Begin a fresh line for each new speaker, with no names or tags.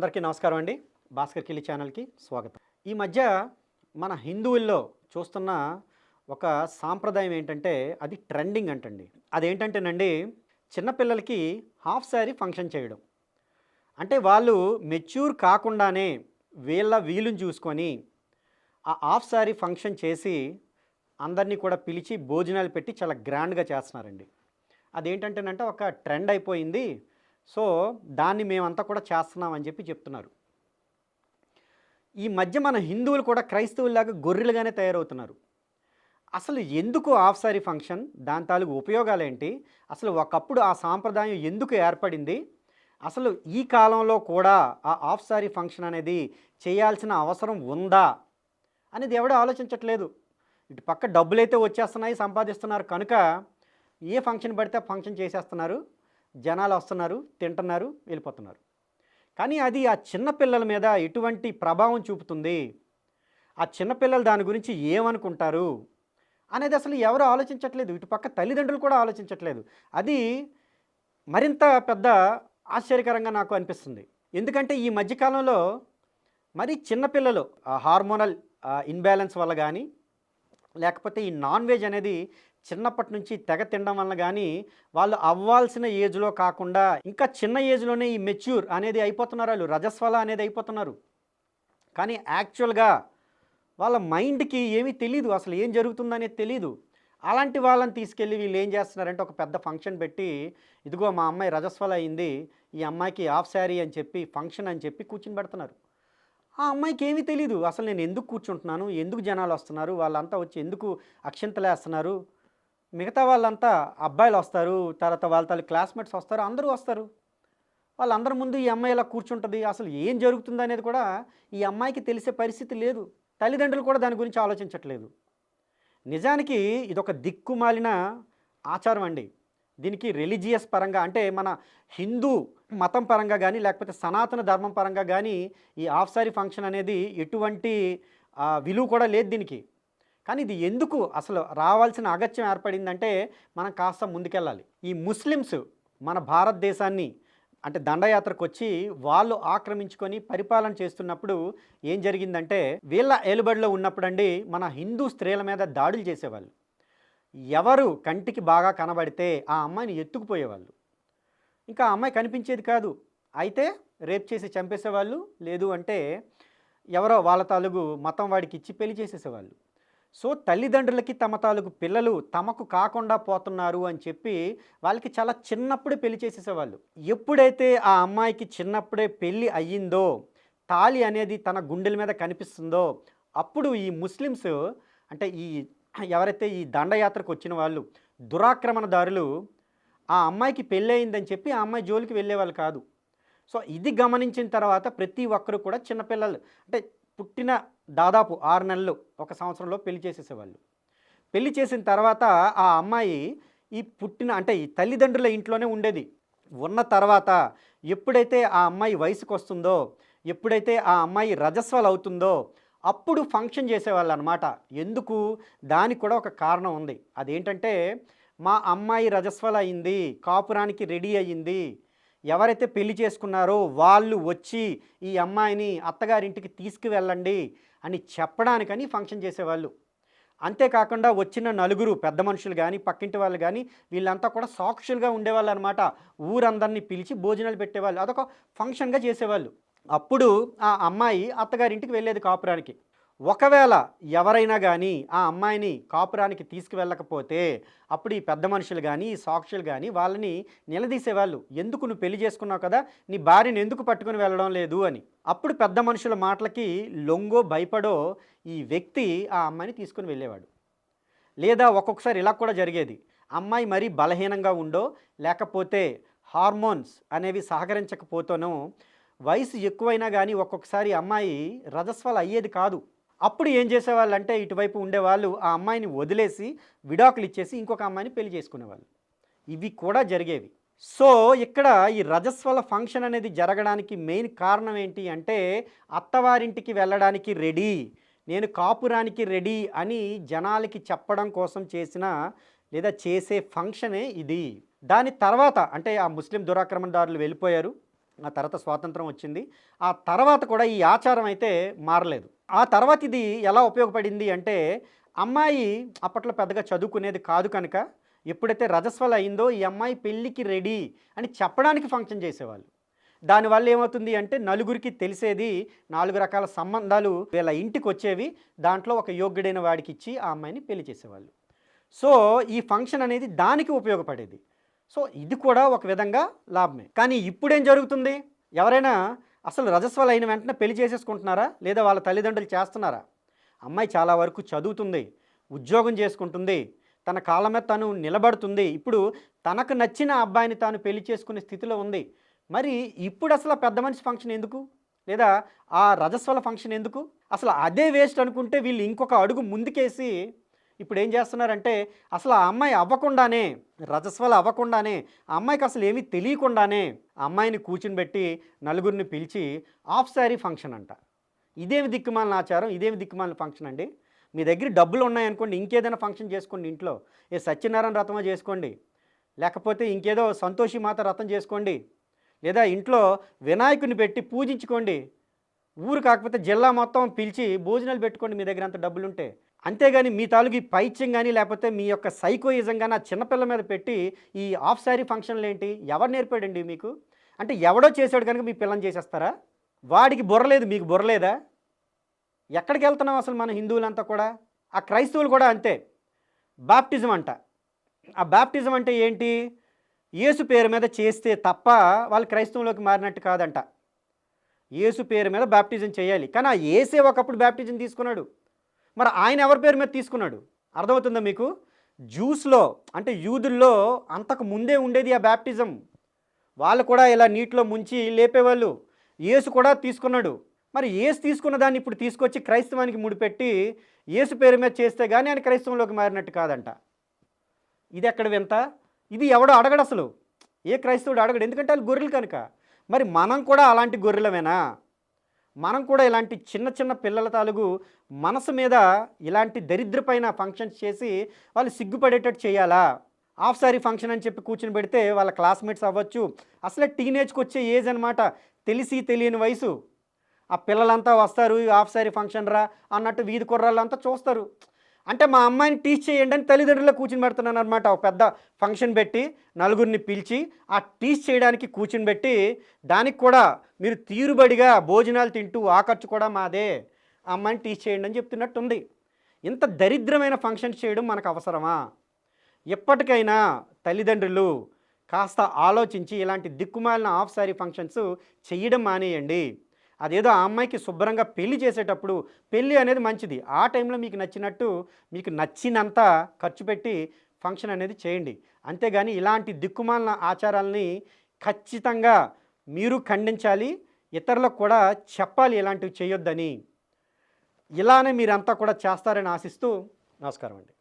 అందరికీ నమస్కారం అండి. భాస్కర్ కిల్లి ఛానల్కి స్వాగతం. ఈ మధ్య మన హిందువుల్లో చూస్తున్న ఒక సాంప్రదాయం ఏంటంటే అది ట్రెండింగ్ అంటండి. అదేంటంటేనండి చిన్నపిల్లలకి హాఫ్ శారీ ఫంక్షన్ చేయడం. అంటే వాళ్ళు మెచ్యూర్ కాకుండానే వీళ్ళ వీలుని చూసుకొని ఆ హాఫ్ శారీ ఫంక్షన్ చేసి అందరినీ కూడా పిలిచి భోజనాలు పెట్టి చాలా గ్రాండ్గా చేస్తున్నారండి. అదేంటంటేనంటే ఒక ట్రెండ్ అయిపోయింది. సో దాన్ని మేమంతా కూడా చేస్తున్నామని చెప్పి చెప్తున్నారు. ఈ మధ్య మన హిందువులు కూడా క్రైస్తవుల్లాగా గొర్రెలుగానే తయారవుతున్నారు. అసలు ఎందుకు ఆఫ్సారీ సారీ ఫంక్షన్ దాని తాలూకు ఉపయోగాలు ఏంటి అసలు ఒకప్పుడు ఆ సాంప్రదాయం ఎందుకు ఏర్పడింది? అసలు ఈ కాలంలో కూడా ఆ ఆఫ్సారీ సారీ ఫంక్షన్ అనేది చేయాల్సిన అవసరం ఉందా? అనేది ఎవడో ఆలోచించట్లేదు. ఇటు పక్క డబ్బులైతే వచ్చేస్తున్నాయి సంపాదిస్తున్నారు. కనుక ఏ ఫంక్షన్ పడితే ఫంక్షన్ చేసేస్తున్నారు. జనాలు వస్తున్నారు తింటున్నారు వెళ్ళిపోతున్నారు. కానీ అది ఆ చిన్నపిల్లల మీద ఎటువంటి ప్రభావం చూపుతుంది? ఆ చిన్నపిల్లలు దాని గురించి ఏమనుకుంటారు? అనేది అసలు ఎవరు ఆలోచించట్లేదు. ఇటుపక్క తల్లిదండ్రులు కూడా ఆలోచించట్లేదు. అది మరింత పెద్ద ఆశ్చర్యకరంగా నాకు అనిపిస్తుంది. ఎందుకంటే ఈ మధ్యకాలంలో మరి చిన్నపిల్లలు హార్మోనల్ ఇన్బ్యాలెన్స్ వల్ల కానీ లేకపోతే ఈ నాన్ వెజ్ అనేది చిన్నప్పటి నుంచి తెగ తినడం వల్ల కానీ వాళ్ళు అవ్వాల్సిన ఏజ్లో కాకుండా ఇంకా చిన్న ఏజ్లోనే ఈ మెచ్యూర్ అనేది అయిపోతున్నారు వాళ్ళు. రజస్వల అనేది అయిపోతున్నారు. కానీ యాక్చువల్గా వాళ్ళ మైండ్కి ఏమీ తెలియదు అసలు ఏం జరుగుతుందనేది తెలియదు అలాంటి వాళ్ళని తీసుకెళ్ళి వీళ్ళు ఏం చేస్తున్నారంటే ఒక పెద్ద ఫంక్షన్ పెట్టి ఇదిగో మా అమ్మాయి రజస్వల అయింది. ఈ అమ్మాయికి హాఫ్ శారీ అని చెప్పి ఫంక్షన్ అని చెప్పి కూర్చుని పెడుతున్నారు. ఆ అమ్మాయికి ఏమీ తెలియదు అసలు నేను ఎందుకు కూర్చుంటున్నాను? ఎందుకు జనాలు వస్తున్నారు? వాళ్ళంతా వచ్చి ఎందుకు అక్షింతలేస్తున్నారు? మిగతా వాళ్ళంతా అబ్బాయిలు వస్తారు తర్వాత వాళ్ళ తల్లి క్లాస్మేట్స్ వస్తారు అందరూ వస్తారు. వాళ్ళందరి ముందు ఈ అమ్మాయి ఇలా కూర్చుంటుంది అసలు ఏం జరుగుతుంది అనేది కూడా ఈ అమ్మాయికి తెలిసే పరిస్థితి లేదు. తల్లిదండ్రులు కూడా దాని గురించి ఆలోచించట్లేదు. నిజానికి ఇదొక దిక్కుమాలిన ఆచారం అండి. దీనికి రిలీజియస్ పరంగా అంటే మన హిందూ మతం పరంగా కానీ లేకపోతే సనాతన ధర్మం పరంగా కానీ ఈ ఆఫ్సారీ ఫంక్షన్ అనేది ఎటువంటి విలువ కూడా లేదు దీనికి. కానీ ఇది ఎందుకు అసలు రావాల్సిన అగత్యం ఏర్పడిందంటే మనం కాస్త ముందుకెళ్ళాలి. ఈ ముస్లిమ్స్ మన భారతదేశాన్ని అంటే దండయాత్రకు వచ్చి వాళ్ళు ఆక్రమించుకొని పరిపాలన చేస్తున్నప్పుడు ఏం జరిగిందంటే వీళ్ళ ఏలుబడిలో ఉన్నప్పుడండి మన హిందూ స్త్రీల మీద దాడులు చేసేవాళ్ళు. ఎవరు కంటికి బాగా కనబడితే ఆ అమ్మాయిని ఎత్తుకుపోయేవాళ్ళు. ఇంకా ఆ అమ్మాయి కనిపించేది కాదు. అయితే రేప్ చేసి చంపేసేవాళ్ళు. లేదు అంటే ఎవరో వాళ్ళ తాలూగు మతం వాడికి ఇచ్చి పెళ్ళి చేసేసేవాళ్ళు. సో తల్లిదండ్రులకి తమ తాలూకు పిల్లలు తమకు కాకుండా పోతున్నారు అని చెప్పి వాళ్ళకి చాలా చిన్నప్పుడే పెళ్ళి చేసేసేవాళ్ళు. ఎప్పుడైతే ఆ అమ్మాయికి చిన్నప్పుడే పెళ్ళి అయ్యిందో తాళి అనేది తన గుండెల మీద కనిపిస్తుందో అప్పుడు ఈ ముస్లిమ్స్ అంటే ఈ ఎవరైతే ఈ దండయాత్రకు వచ్చిన వాళ్ళు దురాక్రమణదారులు ఆ అమ్మాయికి పెళ్ళి అయిందని చెప్పి ఆ అమ్మాయి జోలికి వెళ్ళేవాళ్ళు కాదు. సో ఇది గమనించిన తర్వాత ప్రతి ఒక్కరు కూడా చిన్నపిల్లలు అంటే పుట్టిన దాదాపు ఆరు నెలలు ఒక సంవత్సరంలో పెళ్ళి చేసేసేవాళ్ళు. పెళ్ళి చేసిన తర్వాత ఆ అమ్మాయి ఈ పుట్టిన అంటే ఈ తల్లిదండ్రుల ఇంట్లోనే ఉండేది. ఉన్న తర్వాత ఎప్పుడైతే ఆ అమ్మాయి వయసుకు వస్తుందో ఎప్పుడైతే ఆ అమ్మాయి రజస్వాలు అవుతుందో అప్పుడు ఫంక్షన్ చేసేవాళ్ళు అనమాట ఎందుకు? దానికి కూడా ఒక కారణం ఉంది. అదేంటంటే మా అమ్మాయి రజస్వల అయింది కాపురానికి రెడీ అయ్యింది. ఎవరైతే పెళ్ళి చేసుకున్నారో వాళ్ళు వచ్చి ఈ అమ్మాయిని అత్తగారింటికి తీసుకువెళ్ళండి అని చెప్పడానికని ఫంక్షన్ చేసేవాళ్ళు. అంతేకాకుండా వచ్చిన నలుగురు పెద్ద మనుషులు కానీ పక్కింటి వాళ్ళు కానీ వీళ్ళంతా కూడా సాక్షులుగా ఉండేవాళ్ళు అనమాట ఊరందరినీ పిలిచి భోజనాలు పెట్టేవాళ్ళు. అదొక ఫంక్షన్గా చేసేవాళ్ళు. అప్పుడు ఆ అమ్మాయి అత్తగారింటికి వెళ్ళేది కాపురానికి. ఒకవేళ ఎవరైనా కానీ ఆ అమ్మాయిని కాపురానికి తీసుకువెళ్ళకపోతే అప్పుడు ఈ పెద్ద మనుషులు కానీ ఈ సాక్షులు కానీ వాళ్ళని నిలదీసేవాళ్ళు. ఎందుకు నువ్వు పెళ్ళి చేసుకున్నావు కదా? నీ భార్యను ఎందుకు పట్టుకుని వెళ్ళడం లేదు అని. అప్పుడు పెద్ద మనుషుల మాటలకి లొంగో భయపడో ఈ వ్యక్తి ఆ అమ్మాయిని తీసుకుని వెళ్ళేవాడు. లేదా ఒక్కొక్కసారి ఇలా కూడా జరిగేది. అమ్మాయి మరీ బలహీనంగా ఉండో లేకపోతే హార్మోన్స్ అనేవి సహకరించకపోతేనో వయసు ఎక్కువైనా కానీ ఒక్కొక్కసారి అమ్మాయి రజస్వల అయ్యేది కాదు. అప్పుడు ఏం చేసేవాళ్ళు అంటే ఇటువైపు ఉండేవాళ్ళు ఆ అమ్మాయిని వదిలేసి విడాకులు ఇచ్చేసి ఇంకొక అమ్మాయిని పెళ్ళి చేసుకునేవాళ్ళు. ఇవి కూడా జరిగేవి. సో ఇక్కడ ఈ రజస్వల ఫంక్షన్ అనేది జరగడానికి మెయిన్ కారణం ఏంటి అంటే అత్తవారింటికి వెళ్ళడానికి రెడీ నేను కాపురానికి రెడీ అని జనాలకి చెప్పడం కోసం చేసిన లేదా చేసే ఫంక్షనే ఇది. దాని తర్వాత అంటే ఆ ముస్లిం దురాక్రమణదారులు వెళ్ళిపోయారు. ఆ తర్వాత స్వాతంత్రం వచ్చింది. ఆ తర్వాత కూడా ఈ ఆచారం అయితే మారలేదు. ఆ తర్వాత ఇది ఎలా ఉపయోగపడింది అంటే అమ్మాయి అప్పట్లో పెద్దగా చదువుకునేది కాదు కనుక ఎప్పుడైతే రజస్వల అయిందో ఈ అమ్మాయి పెళ్ళికి రెడీ అని చెప్పడానికి ఫంక్షన్ చేసేవాళ్ళు. దానివల్ల ఏమవుతుంది అంటే నలుగురికి తెలిసేది నాలుగు రకాల సంబంధాలు వీళ్ళ ఇంటికి వచ్చేవి దాంట్లో ఒక యోగ్యుడైన వాడికి ఇచ్చి ఆ అమ్మాయిని పెళ్ళి చేసేవాళ్ళు. సో ఈ ఫంక్షన్ అనేది దానికి ఉపయోగపడేది. సో ఇది కూడా ఒక విధంగా లాభమే. కానీ ఇప్పుడేం జరుగుతుంది? ఎవరైనా అసలు రజస్వలు అయిన వెంటనే పెళ్ళి చేసేసుకుంటున్నారా? లేదా వాళ్ళ తల్లిదండ్రులు చేస్తున్నారా? అమ్మాయి చాలా వరకు చదువుతుంది ఉద్యోగం చేసుకుంటుంది తన కాళ్ళ మీద తను నిలబడుతుంది. ఇప్పుడు తనకు నచ్చిన అబ్బాయిని తాను పెళ్ళి చేసుకునే స్థితిలో ఉంది. మరి ఇప్పుడు అసలు పెద్ద మనిషి ఫంక్షన్ ఎందుకు? లేదా ఆ రజస్వల ఫంక్షన్ ఎందుకు? అసలు అదే వేస్ట్ అనుకుంటే వీళ్ళు ఇంకొక అడుగు ముందుకేసి ఇప్పుడు ఏం చేస్తున్నారంటే అసలు ఆ అమ్మాయి అవ్వకుండానే రజస్వల అవ్వకుండానే ఆ అమ్మాయికి అసలు ఏమీ తెలియకుండానే ఆ అమ్మాయిని కూర్చునిబెట్టి నలుగురిని పిలిచి ఆఫ్ శారీ ఫంక్షన్ అంట. ఇదేమి దిక్కుమాలిన ఆచారం ఇదేమి దిక్కుమాలిన ఫంక్షన్ అండి. మీ దగ్గర డబ్బులు ఉన్నాయనుకోండి ఇంకేదైనా ఫంక్షన్ చేసుకోండి ఇంట్లో. ఏ సత్యనారాయణ రథమో చేసుకోండి. లేకపోతే ఇంకేదో సంతోషి మాత రథం చేసుకోండి. లేదా ఇంట్లో వినాయకుని పెట్టి పూజించుకోండి. ఊరు కాకపోతే జిల్లా మొత్తం పిలిచి భోజనాలు పెట్టుకోండి మీ దగ్గర అంత డబ్బులుంటే. అంతేగాని మీ తాలూకు ఈ పైత్యం కానీ లేకపోతే మీ యొక్క సైకోయిజం కానీ ఆ చిన్నపిల్ల మీద పెట్టి ఈ ఆఫ్ శారీ ఫంక్షన్లు ఏంటి? ఎవరు నేర్పాడండి మీకు? అంటే ఎవడో చేసాడు కనుక మీ పిల్లని చేసేస్తారా? వాడికి బుర్రలేదు మీకు బుర్రలేదా ఎక్కడికి వెళ్తున్నాం అసలు మన హిందువులంతా కూడా? ఆ క్రైస్తవులు కూడా అంతే. బాప్టిజం అంట. ఆ బాప్టిజం అంటే ఏంటి? యేసు పేరు మీద చేస్తే తప్ప వాళ్ళు క్రైస్తవంలోకి మారినట్టు కాదంట. యేసు పేరు మీద బాప్టిజం చేయాలి. కానీ ఆ ఏసే ఒకప్పుడు బాప్టిజం తీసుకున్నాడు. మరి ఆయన ఎవరి పేరు మీద తీసుకున్నాడు? అర్థమవుతుందా మీకు? జ్యూస్లో అంటే యూదుల్లో అంతకు ముందే ఉండేది ఆ బ్యాప్టిజం వాళ్ళు కూడా ఇలా నీటిలో ముంచి లేపేవాళ్ళు. యేసు కూడా తీసుకున్నాడు. మరి ఏసు తీసుకున్న దాన్ని ఇప్పుడు తీసుకొచ్చి క్రైస్తవానికి ముడిపెట్టి యేసు పేరు మీద చేస్తే కానీ ఆయన క్రైస్తవంలోకి మారినట్టు కాదంట. ఇది ఎక్కడ వింత? ఇది ఎవడో అడగడు అసలు. ఏ క్రైస్తవుడు అడగడు. ఎందుకంటే వాళ్ళు గొర్రెలు కనుక. మరి మనం కూడా అలాంటి గొర్రెలమేనా? మనం కూడా ఇలాంటి చిన్న చిన్న పిల్లల తాలూకు మనసు మీద ఇలాంటి దరిద్రపైన ఫంక్షన్స్ చేసి వాళ్ళు సిగ్గుపడేటట్టు చేయాలా? హాఫ్ సారీ ఫంక్షన్ అని చెప్పి కూర్చుని పెడితే వాళ్ళ క్లాస్మేట్స్ అవ్వచ్చు. అసలే టీనేజ్కి వచ్చే ఏజ్ అనమాట తెలిసి తెలియని వయసు. ఆ పిల్లలంతా వస్తారు ఈ హాఫ్ సారీ ఫంక్షన్ రా అన్నట్టు వీధి కుర్రాళ్ళంతా చూస్తారు. అంటే మా అమ్మాయిని టీచ్ చేయండి అని తల్లిదండ్రులు కూర్చుని పెడుతున్నాను అనమాట ఒక పెద్ద ఫంక్షన్ పెట్టి నలుగురిని పిలిచి ఆ టీచ్ చేయడానికి కూర్చుని పెట్టి దానికి కూడా మీరు తీరుబడిగా భోజనాలు తింటూ ఆ ఖర్చు కూడా మాదే. అమ్మాయిని టీచ్ చేయండి అని చెప్తున్నట్టుంది. ఇంత దరిద్రమైన ఫంక్షన్స్ చేయడం మనకు అవసరమా? ఎప్పటికైనా తల్లిదండ్రులు కాస్త ఆలోచించి ఇలాంటి దిక్కుమాలిన ఆఫ్ సారీ ఫంక్షన్స్ చేయడం మానేయండి. అదేదో ఆ అమ్మాయికి శుభ్రంగా పెళ్ళి చేసేటప్పుడు పెళ్ళి అనేది మంచిది. ఆ టైంలో మీకు నచ్చినట్టు మీకు నచ్చినంత ఖర్చు పెట్టి ఫంక్షన్ అనేది చేయండి. అంతేగాని ఇలాంటి దిక్కుమాలిన ఆచారాలని ఖచ్చితంగా మీరు ఖండించాలి. ఇతరులకు కూడా చెప్పాలి ఇలాంటివి చేయొద్దని. ఇలానే మీరంతా కూడా చేస్తారని ఆశిస్తూ నమస్కారం అండి.